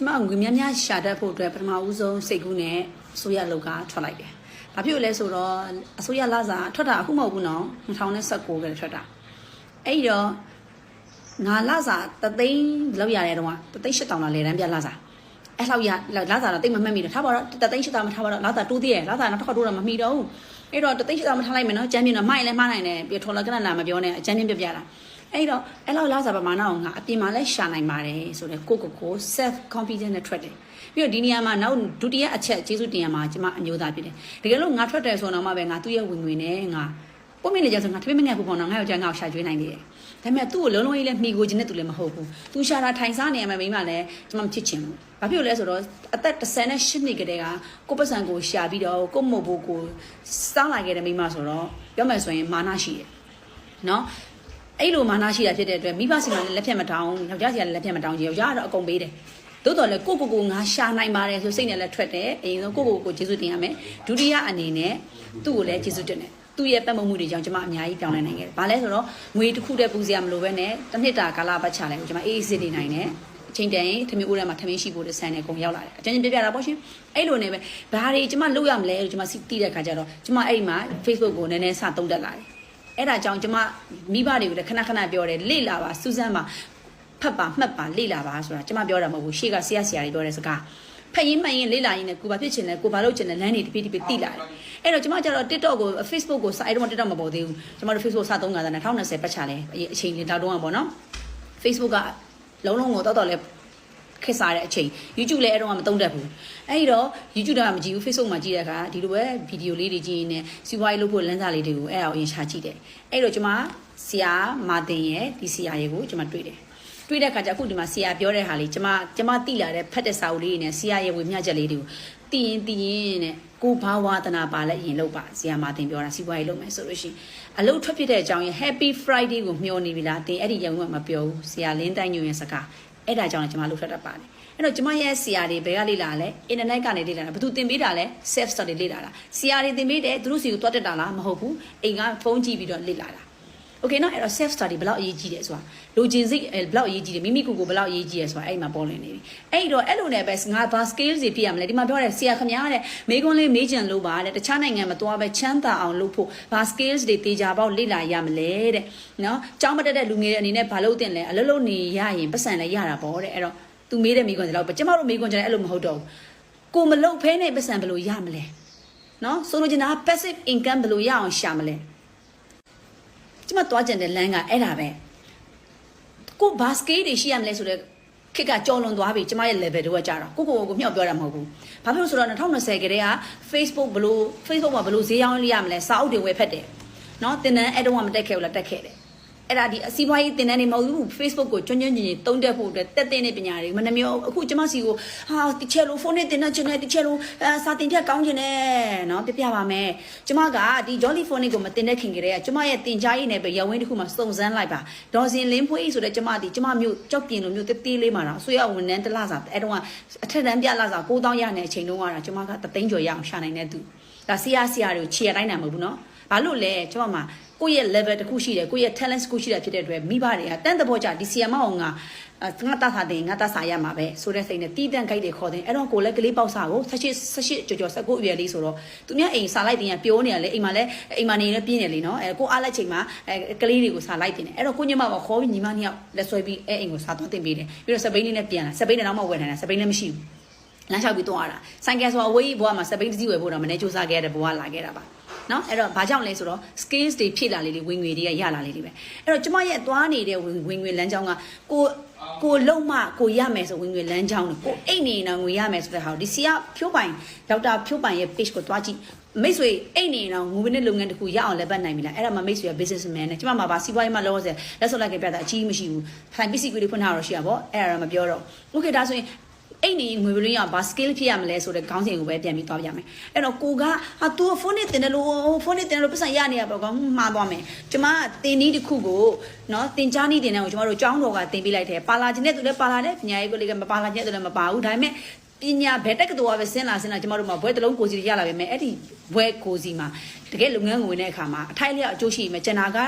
ကျမငွေများများရှာတတ်ဖို့အတွက်ပထမဦးဆုံးစိတ်ကူးနဲ့အစိုးရလောက်ကထွက်လိုက်တယ်။ဘာဖြစ်လို့လဲဆိုတော့အစိုးရလစာထွက်တာအခုမဟုတ်ဘူးနော်2019ကထွက်တာ။အဲ့ဒီတော့ငါလစာတသိန်းလောက်ရတယ်တော့တသိန်း8000လောက်လေတန်းပြလစာ။အဲ့လောက်ရလစာတော့တိတ်မမှတ်မိတော့ထားပါတော့တသိန်း8000မထားပါတော့လစာတိုးသေးရဲ့လစာနောက်တစ်ခါတိုးတာမမိတော့ဘူး။အဲ့တော့တသိန်း8000မထားလိုက်မယ်နော်။ကျန်းပြင်းတော့မှားရင်လည်းမှားနိုင်တယ်ပြီးထော်လကနနာမပြောနဲ့အကျန်းချင်းပြပြတာ။ အဲ့တော့အဲ့လောက်လားစားပမာဏကိုငါအပြင်မှာလဲရှာနိုင်ပါတယ်ဆိုတော့ကိုကိုကို self confidence နဲ့ထွက်တယ်ပြီးတော့ဒီနေရာမှာနောက်ဒုတိယအချက်ကျေးဇူးတင်ရမှာကျမအမျိုးသားဖြစ်တယ်တကယ်လို့ငါထွက်တယ်ဆိုတော့မှပဲငါသူ့ရဲ့ဝင်ငွေနဲ့ငါပုံမြင့်နေကြဆိုငါတပိမငယ်ပူပေါ်တော့ငါယောက်ျားငါ့ကိုရှာကျွေးနိုင်တယ်ဒါပေမဲ့သူ့ကိုလုံးလုံးကြီးလဲမှီကိုခြင်းနဲ့သူလည်းမဟုတ်ဘူးသူရှာတာထိုင်စားနေရမှာမိမလည်းကျမမချစ်ချင်ဘူးဘာဖြစ်လို့လဲဆိုတော့အသက်38နှစ်ကတည်းကကိုပတ်စံကိုရှာပြီးတော့ကိုမို့ဖို့ကိုစောင်းလာခဲ့တဲ့မိမဆိုတော့ပြောမယ်ဆိုရင်မာနရှိတယ်နော် အဲ့လိုမာနရှိတာဖြစ်တဲ့အတွက်မိဘစီမှာလည်းလက်ဖြတ်မတောင်းယောက်ျားစီကလည်းလက်ဖြတ်မတောင်းကြည့်ယောက်ျားကတော့အကုန်ပေးတယ်သို့တော်လည်းကိုကိုကိုငါရှာနိုင်ပါတယ်ဆိုစိတ်နဲ့လည်းထွက်တယ်အရင်ဆုံးကိုကိုကိုကျေးဇူးတင်ရမယ်ဒုတိယအနေနဲ့သူ့ကိုလည်းကျေးဇူးတင်တယ်သူ့ရဲ့ပတ်မမှုတွေကြောင့်ကျွန်မအများကြီးပြောင်းလဲနိုင်ခဲ့တယ်။ဘာလဲဆိုတော့ငွေတစ်ခုတည်းပူစရာမလိုပဲနဲ့တစ်နှစ်တာကာလပတ်ချလိုက်ကိုကျွန်မအေးအေးဆေးနေနိုင်တယ်။အချိန်တန်ရင်ထမင်းဦးထဲမှာထမင်းရှိဖို့တဲ့ဆန်နဲ့ကုန်ရောက်လာတယ်။အကျဉ်းချင်းပြပြတာပေါ့ရှင်။အဲ့လိုနဲ့ပဲဘာတွေကျွန်မလုပ်ရမလဲလို့ကျွန်မစီတီးတဲ့ခါကျတော့ကျွန်မအဲ့ဒီမှာ Facebook ကိုနည်းနည်းစသုံးတက်လာတယ်။ အဲ့ဒါကြောင့်ကျွန်မမိဘတွေကိုလည်းခဏခဏပြောတယ်လေ့လာပါစူးစမ်းပါဖတ်ပါမှတ်ပါလေ့လာပါဆိုတာကျွန်မပြောတာမဟုတ်ဘူးရှေ့ကဆရာဆရာတွေပြောတဲ့စကားဖက်ရင်မှန်ရင်လေ့လာရင်လည်းကိုဘာဖြစ်ချင်လဲကိုဘာလုပ်ချင်လဲလမ်းတွေတပိတပိတိလာတယ်အဲ့တော့ကျွန်မကျတော့ TikTok ကို Facebook ကိုစာအဲ့တော့ TikTok မပေါ်သေးဘူးကျွန်မတို့ Facebook စသုံးကြတာ2020ပတ်ချလဲအချိန်လေးတောက်တော့ပါနော် Facebook ကလုံးလုံးကိုတော့တော့လဲ ခက်စားတဲ့အချိန် YouTube လည်းအဲ့တော့မသုံးတတ်ဘူးအဲ့ဒီတော့ YouTube တော့မကြည့်ဘူး Facebook မှာကြည့်တဲ့အခါဒီလိုပဲဗီဒီယိုလေးတွေကြည့်နေစီးပွားရေးလုပ်ဖို့လမ်းစာလေးတွေကိုအဲ့ဒါကိုအရင်ရှာကြည့်တယ်အဲ့တော့ကျွန်မဆရာမာတင်ရဲ့ဒီဆရာရဲ့ကိုကျွန်မတွေ့တယ်တွေ့တဲ့အခါကျအခုဒီမှာဆရာပြောတဲ့ဟာလေးကျမကျမတိလာတဲ့ဖတ်တဲ့စာအုပ်လေးနဲ့ဆရာရဲ့ဝေမျှချက်လေးတွေကိုတည်ရင်တည်ရင်နဲ့ကိုဘာဝသနာပါလဲအရင်လုပ်ပါဆရာမတင်ပြောတာစီးပွားရေးလုပ်မယ်ဆိုလို့ရှိရင်အလုပ်ထွက်ဖြစ်တဲ့အကြောင်းရင် Happy Friday ကိုမျှော်နေပြီလားတင်အဲ့ဒီရုံကမပြောဘူးဆရာလင်းတိုင်းညွန့်ရဲ့စကား အဲ့ဒါကြောင့်လည်းကျမလုပ်ထွက်တတ်ပါတယ်အဲ့တော့ကျမရဲ့ဆရာတွေဘယ်ကလေ့လာလဲ internet ကနေလေ့လာတာဘယ်သူသင်ပေးတာလဲ self study လေ့လာတာဆရာတွေသင်ပေးတယ်သူတို့စီကိုတွတ်တက်တာလားမဟုတ်ဘူးအိမ်ကဖုန်းကြည့်ပြီးတော့လေ့လာတာ โอเคနော်အဲ့တော့ self study ဘယ်လောက်အရေးကြီးတယ်ဆိုတာလိုချင်စိတ်ဘယ်လောက်အရေးကြီးတယ်မိမိကိုယ်ကိုဘယ်လောက်အရေးကြီးတယ်ဆိုတာအဲ့မှာပေါ်လည်နေပြီအဲ့တော့အဲ့လိုနဲ့ပဲငါဘာ skills တွေပြရမလဲဒီမှာပြောတယ်ဆရာခမများတဲ့မိကွန်းလေးမေးကြံလို့ပါတဲ့တခြားနိုင်ငံမသွားပဲချမ်းသာအောင်လုပ်ဖို့ဘာ skills တွေတေချာပေါက်လေ့လာရမလဲတဲ့နော်ကြောင်းမတက်တဲ့လူငယ်တွေအနေနဲ့ဘာလုပ်တင်လဲအလုပ်လုပ်နေရရင်ပတ်စံလည်းရတာပေါ့တဲ့အဲ့တော့သူမေးတဲ့မိကွန်းတွေတော့ကျမတို့မိကွန်းကျတယ်အဲ့လိုမဟုတ်တော့ဘူးကိုမလုပ်ဖဲနဲ့ပတ်စံဘယ်လိုရမလဲနော်ဆိုလိုချင်တာ passive income ဘယ်လိုရအောင်ရှာမလဲ ကျမသွားကြတဲ့လမ်းကအဲ့ဒါပဲကိုဘာစကေးတွေရှိရမလဲဆိုတော့ခက်ကကြော်လွန်သွားပြီကျမရဲ့ level တွေကကြာတော့ကိုကိုကိုမြောက်ပြောတာမဟုတ်ဘူး။ဘာဖြစ်လို့ဆိုတော့2020ကတည်းက Facebook ဘလို့ Facebook မှာဘလို့ဈေးရောင်းရမလဲစာအုပ်တွေဝယ်ဖက်တယ်။နော်တင်တန်းအဲ့တော့မှမတက်ခဲ့ဘူးလားတက်ခဲ့တယ်။ အဲ့ဒါဒီအစီးပွားရေးတင်တန်းတွေမဟုတ်ဘူး Facebook ကိုကျွမ်းကျွမ်းကျင်ကျင်တုံးတက်ဖို့အတွက်တက်တဲ့နေပညာတွေမနှမျိုးအခုကျမစီကိုဟာတချဲလို့ဖုန်းနဲ့တင်တန်းချင်တယ်တချဲလို့အဲစာတင်ဖြတ်ကောင်းချင်တယ်နော်ပြပြပါမယ်။ကျမကဒီ Jolly Phone ကိုမတင်တဲ့ခင်ကတည်းကကျမရဲ့တင် जा ရေးနဲ့ပဲရဝင်းတစ်ခုမှစုံစမ်းလိုက်ပါ။ဒေါ်စင်လင်းဖွေးဆိုတဲ့ကျမဒီကျမမျိုးကြောက်ပြင်းလိုမျိုးတေးသေးလေးမှာတော့အဆွေရဝန်ထမ်းတစ်လစာအဲ့တော့အထက်တန်းပြလစာ9000ရနေတဲ့အချိန်တုန်းကတော့ကျမကတသိန်းကျော်ရအောင်ရှာနိုင်တဲ့သူ။ဒါဆရာဆရာတွေကိုခြေရတိုင်းတာမဟုတ်ဘူးနော်။ ဘာလို့လဲကျမမှာကိုယ့်ရဲ့ level တစ်ခုရှိတယ်ကိုယ့်ရဲ့ talent တစ်ခုရှိတယ်ဖြစ်တဲ့အတွက်မိဘတွေကတန်းတဘောကြဒီဆီယမအောင်ငါငါတတ်တာတင်ငါတတ်စာရမှာပဲဆိုတဲ့စိတ်နဲ့တီးတန့်ခိုက်တွေခေါ်တယ်အဲ့တော့ကိုလည်းကလေးပေါက်စာကို18 18ကြော်ကြော်19အရွယ်လေးဆိုတော့သူများအိမ်စာလိုက်တင်ရပြောနေရလေအိမ်မှာလည်းအိမ်မှာနေလည်းပြင်းနေလေနော်အဲကိုအားလိုက်ချိန်မှာအဲကလေးတွေကိုစာလိုက်တင်တယ်အဲ့တော့ကိုညမကခေါ်ပြီးညီမနှစ်ယောက်လက်ဆွဲပြီးအဲအိမ်ကိုစာသွားတင်ပေးတယ်ပြီးတော့စပိန်လေးနဲ့ပြန်လာစပိန်နဲ့တော့မှဝယ်နိုင်တာစပိန်လည်းမရှိဘူးလမ်းလျှောက်ပြီးသွားတာဆိုင်ကယ်ဆိုအဝေးဘွားမှာစပိန်တစ်စီးဝယ်ဖို့တော့မနေစူးစမ်းခဲ့တဲ့ဘွားလာခဲ့တာပါ နော်အဲ့တော့ဘာကြောင့်လဲဆိုတော့ skills တွေဖြည့်လာလေလေဝင်ငွေတွေကရလာလေလေပဲအဲ့တော့ကျမရဲ့သွားနေတဲ့ဝင်ငွေလမ်းကြောင်းကကိုကိုလုံးမကိုရမယ်ဆိုဝင်ငွေလမ်းကြောင်းကိုအိတ်နေနေငွေရမယ်ဆိုတဲ့ဟာဒီစီကဖြိုးပိုင်ဒေါက်တာဖြိုးပိုင်ရဲ့ page ကိုတွားကြည့်မိတ်ဆွေအိတ်နေတော့ငွေနဲ့လုပ်ငန်းတစ်ခုရအောင်လက်ပတ်နိုင်ပြီလားအဲ့ဒါမှမိတ်ဆွေက businessman နဲ့ကျမမှာပါစီးပွားရေးမှာလောဆယ်လက်စော်လိုက်ကပြတာအကြီးမရှိဘူးဖိုင်ပစ္စည်းတွေဖွင့်ထားတော့ရှိရပါဘောအဲ့ဒါတော့မပြောတော့ okay ဒါဆိုရင် အဲ့နေငွေပလင်းရဘာ skill ဖြစ်ရမလဲဆိုတဲ့ခေါင်းစဉ်ကိုပဲပြန်ပြီးသွားပြမယ်အဲ့တော့ကိုကဟာ तू ဖုန်းနဲ့တင်တယ်လို့ဖုန်းနဲ့တင်တယ်လို့ပတ်စံရနေရပေါ့ကောင်မှားသွားမယ်ကျမတင်နည်းတစ်ခုကိုနော်တင်ကြားနည်းတင်တဲ့ကိုကျမတို့ကျောင်းတော်ကတင်ပေးလိုက်တယ်ပါလာခြင်းနဲ့သူလည်းပါလာတယ်ပညာရေးကိုလည်းမပါလာခြင်းသူလည်းမပါဘူးဒါပေမဲ့ပညာဘယ်တက်ကတော်ပဲဆင်းလာဆင်းလာကျမတို့မှာဘွဲတစ်လုံးကိုစီရလာပဲမယ်အဲ့ဒီဘွဲကိုစီမှာတကယ်လုပ်ငန်းဝင်တဲ့အခါမှာအထိုက်လျောက်အကျိုးရှိမယ်ကျန်တာက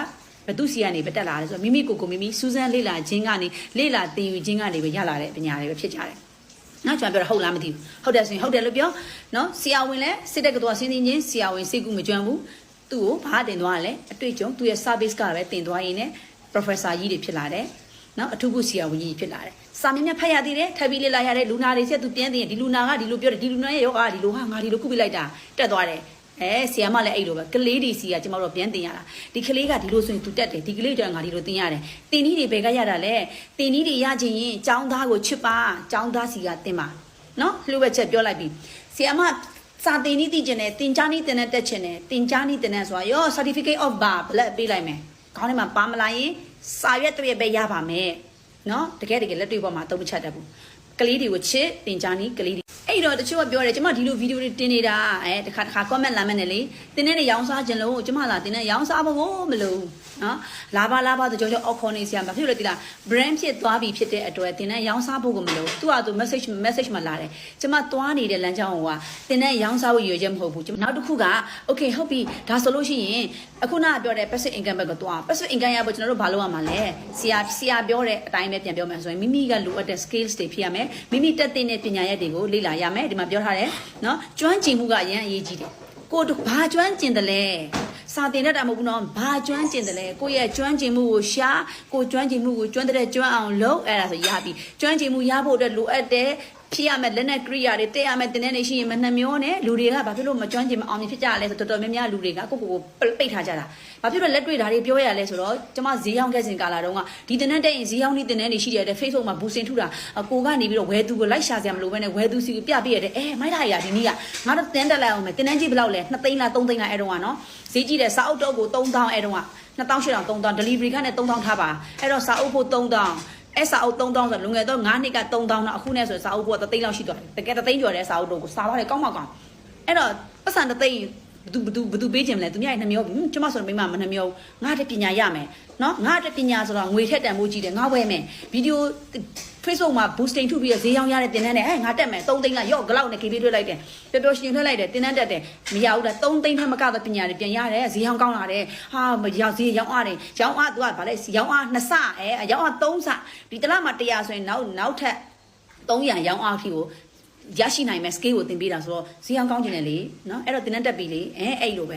ဘသူစီကနေပဲတက်လာတယ်ဆိုတော့မိမိကိုယ်ကိုမိမိစူးစမ်းလေ့လာခြင်းကနေလေ့လာသင်ယူခြင်းကနေပဲရလာတဲ့ပညာတွေပဲဖြစ်ကြတယ် နောက်ကျွန်တော်ပြောတာဟုတ်လားမသိဘူးဟုတ်တယ်ဆိုရင်ဟုတ်တယ်လို့ပြောနော်ဆရာဝန်လည်းစစ်တဲ့ကတော့စင်းစင်းချင်းဆရာဝန်စိတ်ကူမကြွမ်းဘူးသူ့ကိုဘာတင်သွားလဲအတွေ့အကြုံသူ့ရဲ့ service ကပဲတင်သွားရင်းနဲ့ professor ကြီးတွေဖြစ်လာတယ်နော်အထူးကုဆရာဝန်ကြီးဖြစ်လာတယ်စာမျက်နှာဖတ်ရသေးတယ်ထပ်ပြီးလေ့လာရတဲ့လူနာတွေဆက်သူပြန်သိရင်ဒီလူနာကဒီလိုပြောတယ်ဒီလူနာရဲ့ယောဂဒီလိုဟာငါဒီလိုကုပြလိုက်တာတက်သွားတယ် အဲဆီယမလည်းအဲ့လိုပဲကလေးဒီစီကကျမတို့ပြန်တင်ရတာဒီကလေးကဒီလိုဆိုရင်သူတက်တယ်ဒီကလေးကျတော့ငါဒီလိုတင်ရတယ်တင်နီးတွေဘယ်ကရတာလဲတင်နီးတွေရချင်ရင်ចောင်းသားကိုချစ်ပါចောင်းသားစီကတင်ပါနော်လှုပ်ဝက်ချက်ပြောလိုက်ပြီဆီယမစာတင်နီးသိကျင်တယ်တင်ကြားနီးတင်တဲ့တက်ချင်တယ်တင်ကြားနီးတင်တဲ့ဆိုတာရော certificate of bar ဘလက်ပေးလိုက်မယ်ခေါင်းထဲမှာပါမလာရင်စာရွက်တစ်ရက်ပဲရပါမယ်နော်တကယ်တကယ်လက်တွေ့ပေါ်မှာသုံးမချက်တတ်ဘူးကလေးတွေကိုချစ်တင်ကြားနီးကလေးတွေ အဲ့တော့တချို့ကပြောတယ်ကျမဒီလိုဗီဒီယိုတွေတင်နေတာအဲတခါတခါ comment လာမယ်နဲ့လေတင်တဲ့ရောင်းစားခြင်းလို့ကျမလာတင်တဲ့ရောင်းစားဖို့မလို့နော်လာပါလာပါဆိုကြောကြောအောက်ခေါ်နေစရာမဖြစ်လို့တိလား brand ဖြစ်သွားပြီဖြစ်တဲ့အတွက်တင်တဲ့ရောင်းစားဖို့ကမလို့သူ့ဟာသူ message message မှာလာတယ်ကျမသွားနေတဲ့လမ်းကြောင်းကတင်တဲ့ရောင်းစားဖို့ရည်ရွယ်ချက်မဟုတ်ဘူးနောက်တစ်ခုက okay ဟုတ်ပြီဒါဆိုလို့ရှိရင်အခုနကပြောတဲ့ passive income ဘက်ကသွား passive income ရဖို့ကျွန်တော်တို့ဘာလုပ်ရမှာလဲဆရာဆရာပြောတဲ့အတိုင်းပဲပြန်ပြောမယ်ဆိုရင်မိမိကလိုအပ်တဲ့ skills တွေဖြစ်ရမယ်မိမိတက်တဲ့ပညာရက်တွေကိုလေ့လာရမယ်ဒီမှာပြောထားတယ်နော်ကျွမ်းကျင်မှုကအရင်အရေးကြီးတယ်ကိုတို့ဘာကျွမ်းကျင်တယ်လဲစာတင်တတ်တာမဟုတ်ဘူးနော်ဘာကျွမ်းကျင်တယ်လဲကိုယ့်ရဲ့ကျွမ်းကျင်မှုကိုရှာကိုကျွမ်းကျင်မှုကိုကျွမ်းတဲ့ကျွမ်းအောင်လုပ်အဲ့ဒါဆိုရပြီကျွမ်းကျင်မှုရဖို့အတွက်လိုအပ်တဲ့ ဖြစ်ရမယ်လက်နဲ့ကရိယာတွေတက်ရမယ်တင်းနေရှိရင်မနှမျောနဲ့လူတွေကဘာဖြစ်လို့မကျွမ်းကျင်မအောင်မြင်ဖြစ်ကြရလဲဆိုတော်တော်များများလူတွေကကိုကိုကိုပိတ်ထားကြတာဘာဖြစ်လို့လက်တွေ့ဓာတ်တွေပြောရလဲဆိုတော့ကျမဈေးရောက်ခဲ့စဉ်ကာလာတုန်းကဒီတင်းတက်ရင်ဈေးရောက်နေတင်းနေရှိတဲ့ Facebook မှာဘူစင်ထုတာကိုကနေပြီးတော့ဝဲသူကိုလိုက်ရှာစရာမလိုဘဲနဲ့ဝဲသူစီကိုပြပြရတယ်အဲမိုက်ထားရဒီနေ့ကငါတို့တင်းတက်လိုက်အောင်မယ်တင်းတန်းကြီးဘယ်လောက်လဲ2သိန်းလား3သိန်းလားအဲ့တုန်းကနော်ဈေးကြီးတယ်စာအုပ်တော့ကို3000အဲ့တုန်းက2800 3000 delivery ခနဲ့3000ထားပါအဲ့တော့စာအုပ်ဖို့3000 အဲ့စာအုပ်3000ဆိုလွန်ခဲ့တော့9နှစ်က3000တော့အခုနဲ့ဆိုစာအုပ်ဖို့3သိန်းလောက်ရှိသွားတယ်တကယ်3သိန်းကျော်တဲ့စာအုပ်တော့ကိုစာပါတယ်ကောင်းမကောင်းအဲ့တော့ပတ်စံ3သိန်းဘသူဘသူဘသူပေးခြင်းမလဲသူများနှမျောကျမဆိုမိမမနှမျောငါတဲ့ပညာရမယ်နော်ငါတဲ့ပညာဆိုတော့ငွေထက်တန်ဖို့ကြီးတယ်ငါဝယ်မယ်ဗီဒီယို Facebook မှာ boosting ထုတ်ပြီးဈေးရောင်းရတဲ့တင်တန်းနဲ့ဟဲ့ငါတက်မယ်3သိန်းကရော့ဂလောက်နဲ့ KB ထွက်လိုက်တယ်ပျော်ပျော်ရှင်ထွက်လိုက်တယ်တင်တန်းတက်တယ်မရဘူးလား3သိန်းထက်မကတဲ့ပညာတွေပြန်ရတယ်ဈေးရောင်းကောင်းလာတယ်ဟာမရောက်ဈေးရောင်းအားတယ်ရောင်းအား तू ကဗာလဲရောင်းအား2ဆအဲရောင်းအား3ဆဒီတစ်လမှာ100ဆိုရင်နောက်နောက်ထပ်300ရောင်းအားအထိကို ရရှိနိုင်မဲ့ scale ကိုသင်ပေးတာဆိုတော့ဈေးအောင်ကောင်းကျင်တယ်လေနော်အဲ့တော့သင်တတ်တက်ပြီလေအဲအဲ့လိုပဲ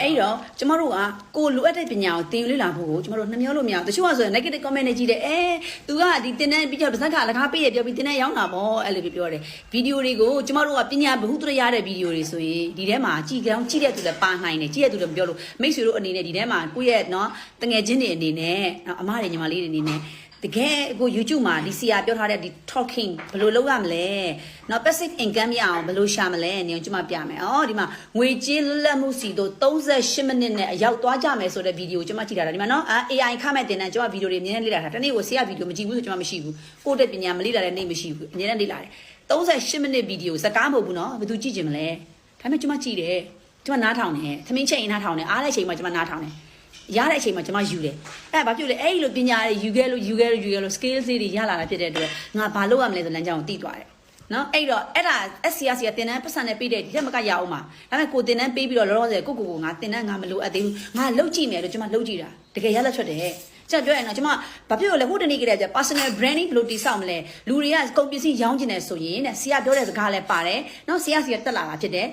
အဲ့တော့ကျမတို့ကကိုလိုအပ်တဲ့ပညာကိုသင်ယူလေ့လာဖို့ကိုကျမတို့နှမျောလို့မရဘူးတချို့ကဆိုရင် negative comment တွေကြီးတယ်အဲ तू ကဒီသင်တန်းပြီးတော့ပါဇက်ကလကားပေးရပြောပြီးသင်တန်းရောင်းတာပေါ့အဲ့လိုပြောတယ်ဗီဒီယိုတွေကိုကျမတို့ကပညာဘ ഹു တရရတဲ့ဗီဒီယိုတွေဆိုရင်ဒီထဲမှာကြည်ကောင်းကြည့်တဲ့သူလည်းပါနိုင်တယ်ကြည့်တဲ့သူလည်းမပြောလို့မိတ်ဆွေတို့အနေနဲ့ဒီထဲမှာကိုယ့်ရဲ့နော်တငယ်ချင်းတွေအနေနဲ့နော်အမတွေညီမလေးတွေအနေနဲ့ တကယ်ကို YouTube မှာလီစီယာပြောထားတဲ့ဒီ talking ဘယ်လိုလုပ်ရမလဲ။နောက် passive income ရအောင်ဘယ်လိုရှာမလဲ။နေအောင်ကျွန်မပြမယ်။အော်ဒီမှာငွေကြေးလွတ်လပ်မှုစီတို့38မိနစ်နဲ့အရောက်သွားကြမယ်ဆိုတဲ့ဗီဒီယိုကျွန်မကြည့်ထားတာဒီမှာနော်။ AI ခမဲ့တင်တဲ့ကျွန်မဗီဒီယိုတွေအများနဲ့လေ့လာတာ။တနေ့ကိုဆေးရဗီဒီယိုမကြည့်ဘူးဆိုကျွန်မမရှိဘူး။ကိုယ့်တက်ပညာမလေ့လာတဲ့နေ့မရှိဘူး။အများနဲ့လေ့လာတယ်။38မိနစ်ဗီဒီယိုစကားမဟုတ်ဘူးနော်။ဘယ်သူကြည့်ကြင်မလဲ။ဒါပေမဲ့ကျွန်မကြည့်တယ်။ကျွန်မနားထောင်တယ်။သမင်းချိန်ရင်နားထောင်တယ်။အားတဲ့ချိန်မှာကျွန်မနားထောင်တယ်။ ရတဲ့အချိန်မှာကျွန်မယူတယ်အဲ့ဘာဖြစ်လဲအဲ့လိုပညာတွေယူခဲ့လို့ယူခဲ့လို့ယူခဲ့လို့ skills တွေရလာတာဖြစ်တဲ့အတွက်ငါဘာလုပ်ရမလဲဆိုလမ်းကြောင်းကိုသိသွားတယ်နော်အဲ့တော့အဲ့ဒါ SCRC ကတင်တန်းပတ်စံနဲ့ပေးတဲ့ဒီထက်မကရအောင်ပါဒါပေမဲ့ကိုတင်တန်းပေးပြီးတော့လောလောဆယ်ကိုကိုကိုငါတင်တန်းငါမလိုအပ်သေးဘူးငါလှုပ်ကြည့်မယ်လို့ကျွန်မလှုပ်ကြည့်တာတကယ်ရလက်ထွက်တယ် ကျွန်တော်ပြောရင်တော့ကျွန်မဘာဖြစ်လို့လဲဟိုတနေ့ကတည်းက personal branding ဘယ်လိုတည်ဆောက်မလဲလူတွေကကုန်ပစ္စည်းရောင်းကျင်တယ်ဆိုရင်တဲ့ဆရာပြောတဲ့စကားလည်းပါတယ်နော်ဆရာစီကတက်လာတာဖြစ်တယ်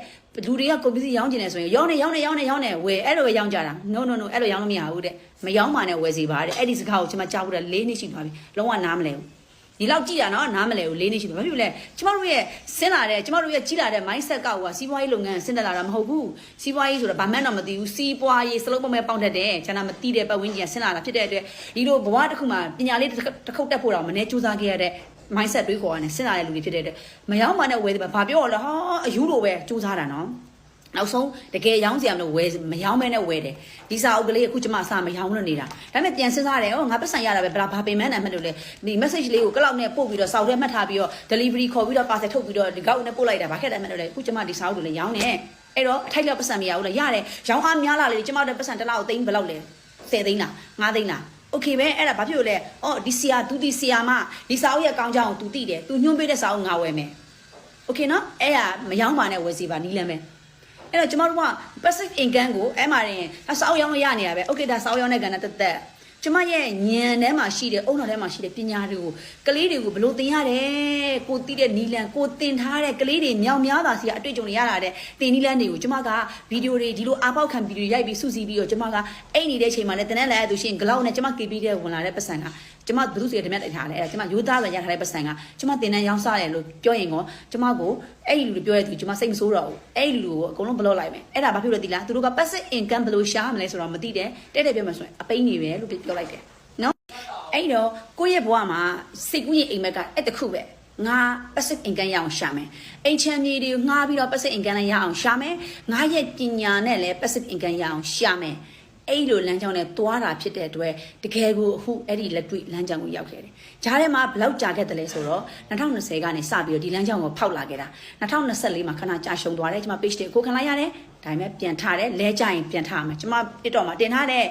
လူတွေကကုန်ပစ္စည်းရောင်းကျင်တယ်ဆိုရင်ရောင်းနေရောင်းနေရောင်းနေရောင်းနေဝယ်အဲ့လိုပဲရောင်းကြတာ no no no အဲ့လိုရောင်းလို့မရဘူးတဲ့မရောင်းပါနဲ့ဝယ်စီပါတဲ့အဲ့ဒီစကားကိုကျွန်မကြားဘူးတဲ့၄နှစ်ရှိသွားပြီလုံးဝနားမလဲဘူး ဒီလောက်ကြည့်တာနော်နားမလဲဘူး၄နှစ်ရှိတယ်ဘာဖြစ်လဲကျမတို့ရဲ့ဆင်းလာတဲ့ကျမတို့ရဲ့ကြီးလာတဲ့ mindset ကဟိုစီးပွားရေးလုပ်ငန်းဆင်းတက်လာတာမဟုတ်ဘူးစီးပွားရေးဆိုတော့ဘာမှတော့မသိဘူးစီးပွားရေးစလုံးပုံမဲ့ပေါက်တတ်တယ်ကျွန်တော်မသိတဲ့ပတ်ဝန်းကျင်ဆင်းလာတာဖြစ်တဲ့အတွက်ဒီလိုဘဝတစ်ခုမှာပညာလေးတစ်ခုတက်ဖို့တော့မနေ့စူးစမ်းခဲ့ရတဲ့ mindset တွေးခေါ်ရတယ်ဆင်းလာတဲ့လူတွေဖြစ်တဲ့အတွက်မရောက်မှနဲ့ဝယ်တယ်ဘာပြောရလဲဟာအယူလိုပဲစူးစမ်းတာနော် နောက်ဆုံးတကယ်ရောင်းစရာမလို့ဝယ်မရောင်းမဲနဲ့ဝယ်တယ်ဒီစာအုပ်ကလေးအခုကျမအစမရောင်းလို့နေတာဒါပေမဲ့ပြန်စဉ်းစားတယ်ဟောငါပတ်စံရတာပဲဘလာဘာပင်မန်းနဲ့မှတ်လို့လေဒီ message လေးကိုကလောက်နဲ့ပို့ပြီးတော့စောက်ထဲမှတ်ထားပြီးတော့ delivery ခေါ်ပြီးတော့ parcel ထုတ်ပြီးတော့ဒီကောက်နဲ့ပို့လိုက်တာဘာခက်တယ်မှတ်လို့လေအခုကျမဒီစာအုပ်တွေလည်းရောင်းနေအဲ့တော့အထိုက်လောက်ပတ်စံမရဘူးလားရတယ်ရောင်းအားများလာလေကျမတို့ပတ်စံတစ်လောက်သိန်းဘယ်လောက်လဲ10သိန်းလား9သိန်းလားโอเคပဲအဲ့ဒါဘာဖြစ်လို့လဲအော်ဒီဆီယာသူဒီဆီယာမဒီစာအုပ်ရဲ့ကောင်းကြောင်းကို तू သိတယ် तू ညွှန်းပေးတဲ့စာအုပ်ငါဝယ်မယ်โอเคနော်အဲ့ဒါမရောင်းပါနဲ့ဝယ်စီပါနီးလမ်းပဲ အဲ့တော့ကျမတို့က passive income ကိုအဲ့မှာရင်အစောက်ရောင်းလို့ရနေတာပဲ okay ဒါစောက်ရောင်းတဲ့ကဏ္ဍတက်တက်ကျမရဲ့ဉာဏ်ထဲမှာရှိတဲ့အုံတော်ထဲမှာရှိတဲ့ပညာတွေကိုကလေးတွေကိုဘလို့သင်ရတယ်ကိုသိတဲ့နီလန်ကိုသင်ထားတဲ့ကလေးတွေမြောင်များတာစီကအတွေ့အကြုံတွေရလာတဲ့သင်နီလန်တွေကိုကျမကဗီဒီယိုတွေဒီလိုအပေါက်ခံဗီဒီယိုရိုက်ပြီးစုစည်းပြီးတော့ကျမကအိတ်နေတဲ့ချိန်မှာလည်းတနေ့လည်းအဲ့သူရှင်ဂလောက်နဲ့ကျမ KP တဲ့ဝင်လာတဲ့ပတ်စံကကျမဘုသူစီတမက်တိုက်ထားတယ်အဲ့ဒါကျမရိုးသားပဲရထားတဲ့ပတ်စံကကျမတင်တန်းရောင်းစားတယ်လို့ပြောရင်ကောကျမကို အဲ့ဒီလူတွေပြောရတဲ့သူကျမစိတ်မဆိုးတော့ဘူးအဲ့ဒီလူကိုအကုန်လုံးဘလော့လိုက်မယ်အဲ့ဒါဘာဖြစ်လို့လဲဒီလားသူတို့က passive income ဘယ်လိုရှာမလဲဆိုတော့မသိတယ်တဲ့တဲ့ပြောမှဆိုရင်အပိန်းနေပဲလို့ပြောလိုက်တယ်နော်အဲ့တော့ကိုယ့်ရဲ့ဘဝမှာစိတ်ကူးရင်အိမ်မက်ကအဲ့တခုပဲငါ passive income ရအောင်ရှာမယ်အိမ်ချမ်းမြေတွေကိုငှားပြီးတော့ passive income လည်းရအောင်ရှာမယ်ငါရဲ့ပညာနဲ့လည်း passive income ရအောင်ရှာမယ် အဲ့လိုလမ်းကြောင်းနဲ့သွားတာဖြစ်တဲ့အတွက်တကယ်ကိုအခုအဲ့ဒီလက်တွေ့လမ်းကြောင်းကိုရောက်ခဲ့တယ်။ဂျားထဲမှာဘယ်လောက်ကြာခဲ့တယ်လဲဆိုတော့2020ကနေစပြီးတော့ဒီလမ်းကြောင်းကိုဖောက်လာခဲ့တာ2024မှာခဏကြာရှုံသွားတယ်ကျွန်မ page တွေကိုခံလိုက်ရတယ်ဒါပေမဲ့ပြန်ထားတယ်လဲကြရင်ပြန်ထားမယ်ကျွန်မတစ်တော့မှာတင်ထားတဲ့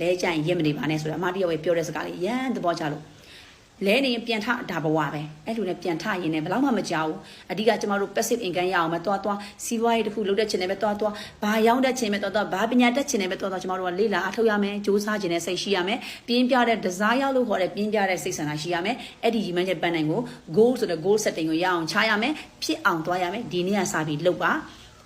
လဲကြရင်ရက်မနေပါနဲ့ဆိုတော့အမတယောက်ပဲပြောတဲ့စကားလေးရမ်းသဘောကျလို့ လဲနေရင်ပြန်ထဒါဘဝပဲအဲ့လိုနဲ့ပြန်ထရင်လည်းဘယ်တော့မှမကြောက်ဘူးအဓိကကျမတို့ passive income ရအောင်ပဲတွားတွားစီးပွားရေးတစ်ခုလုပ်တဲ့ချင်တယ်ပဲတွားတွားဘာရောင်းတဲ့ချင်ပဲတွားတွားဘာပညာတတ်ချင်တယ်ပဲတွားတွားကျမတို့ကလေ့လာအထောက်ရမယ်စူးစမ်းခြင်းနဲ့စိတ်ရှိရမယ်ပြင်းပြတဲ့ desire လို့ခေါ်တဲ့ပြင်းပြတဲ့စိတ်ဆန္ဒရှိရမယ်အဲ့ဒီဒီမှန်းချက်ပန်းနိုင်ကို goal ဆိုတဲ့ goal setting ကိုရအောင်ချရမယ်ဖြစ်အောင်တွားရမယ်ဒီနေ့ကစပြီးလုပ်ပါ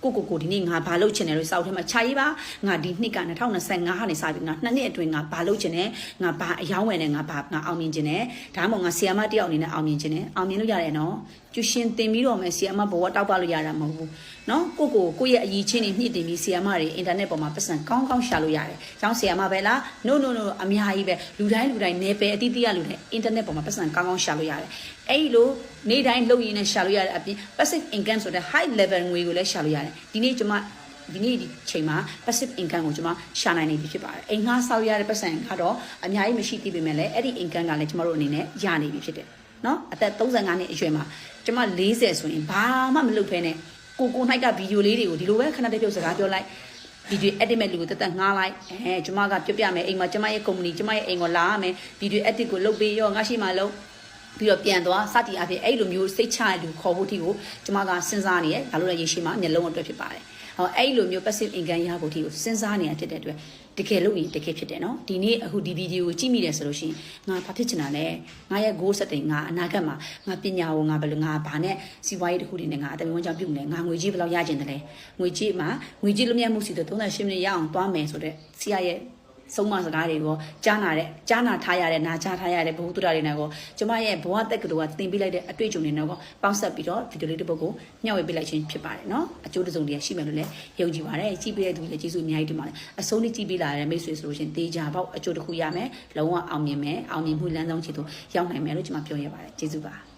ကိုကိုကိုဒီနေ့ငါဘာလုပ်ချင်တယ်လို့စောက်ထဲမှာခြာရေးပါငါဒီနှစ်က2025ဟာနေစပြီးငါနှစ်နှစ်အတွင်းငါဘာလုပ်ချင်တယ်ငါဘာအယောင်းဝယ်နေငါဘာငါအောင်မြင်ချင်တယ်ဒါမှမဟုတ်ငါဆီယမတယောက်အနေနဲ့အောင်မြင်ချင်တယ်အောင်မြင်လို့ရတယ်နော်ကျူရှင်တင်ပြီးတော့မယ်ဆီယမဘဝတောက်ပလို့ရတာမဟုတ်ဘူးနော်ကိုကိုကိုရဲ့အရေးချင်းတွေမြင့်တင်ပြီးဆီယမတွေအင်တာနက်ပေါ်မှာပတ်စံကောင်းကောင်းရှာလို့ရတယ်ကျောင်းဆီယမပဲလား no no no အများကြီးပဲလူတိုင်းလူတိုင်းနေပယ်အတိအသီးကလူတိုင်းအင်တာနက်ပေါ်မှာပတ်စံကောင်းကောင်းရှာလို့ရတယ်အဲ့လိုနေ့တိုင်းလုပ်ရင်းနဲ့ရှာလို့ရတဲ့အပြင် passive income ဆိုတဲ့ high level ငွေကိုလည်းရှာလို့ရတယ်ဒီနေ့ကျွန်မဒီနေ့ဒီချိန်မှာ passive income ကိုကျွန်မရှာနိုင်နေပြီဖြစ်ပါတယ်အိမ်ငှားဆောက်ရတဲ့ပတ်စံကတော့အများကြီးမရှိသေးပေမဲ့လည်းအဲ့ဒီ income ကလည်းကျွန်တော်တို့အနေနဲ့ရနေပြီဖြစ်တယ်နော်အသက်35နှစ်အရွယ်မှာကျွန်မ40ဆိုရင်ဘာမှမလုပ်ဖဲနဲ့ ကိုကိုနိုင်ကဗီဒီယိုလေးတွေကိုဒီလိုပဲခဏတည်းပြုတ်စကားပြောလိုက်ဗီဒီယို edit မဲ့လူကိုတက်တက်ငှားလိုက်အဲကျွန်မကပြပြမယ်အိမ်မှာကျွန်မရဲ့ company ကျွန်မရဲ့အိမ်ကိုလာရမယ်ဗီဒီယို edit ကိုလုပ်ပေးရောငါရှိမှလုပ်ပြီးတော့ပြန်သွားစသည်အဖြစ်အဲ့လိုမျိုးစိတ်ချရလူခေါ်ဖို့တိကိုကျွန်မကစဉ်းစားနေတယ်ဒါလို့လည်းရေရှိမှမျက်လုံးအတွက်ဖြစ်ပါတယ် ဟောအဲ့လိုမျိုး passive income ရဖို့တိကိုစဉ်းစားနေတာဖြစ်တဲ့အတွက်တကယ်လို့ရင်တကယ်ဖြစ်တယ်နော်ဒီနေ့အခုဒီဗီဒီယိုကိုကြည့်မိတယ်ဆိုလို့ရှိရင်ငါဘာဖြစ်ချင်တာလဲငါရဲ့ goal setting ငါအနာဂတ်မှာငါပညာကိုငါဘယ်လိုငါဘာနဲ့စီးပွားရေးတစ်ခုတွေနဲ့ငါအတမန်ကြောင့်ပြုမလဲငါငွေကြီးဘယ်လောက်ရကျင်တယ်လဲငွေကြီးမှာငွေကြီးလွတ်မြောက်မှုစီတော့38မိနစ်ရအောင်သွားမယ်ဆိုတော့ဆီရရဲ့ ဆုံးမစကားတွေကိုကြားနာတဲ့ကြားနာထားရတဲ့နာကြားထားရတဲ့ဘ ഹു တုဒ္ဒတွေနဲ့ကိုကျမရဲ့ဘဝတက်ကလေးကတင်ပေးလိုက်တဲ့အတွေ့အကြုံတွေနဲ့ကိုပေါင်းဆက်ပြီးတော့ဗီဒီယိုလေးတစ်ပုဒ်ကိုမျှဝေပေးလိုက်ခြင်းဖြစ်ပါတယ်နော်အကျိုးတစုံတည်းရှိမယ်လို့လည်းယုံကြည်ပါတယ်ကြည့်ပေးတဲ့သူတွေလည်းကျေးဇူးအများကြီးတင်ပါတယ်အဆုံးနဲ့ကြည့်ပေးလာတဲ့မိတ်ဆွေဆိုလို့ရှိရင်တေချာပေါက်အကျိုးတစ်ခုရမယ်လုံးဝအောင်မြင်မယ်အောင်မြင်မှုလမ်းဆုံးချီတို့ရောက်နိုင်မယ်လို့ကျွန်မပြောရပါတယ်ကျေးဇူးပါ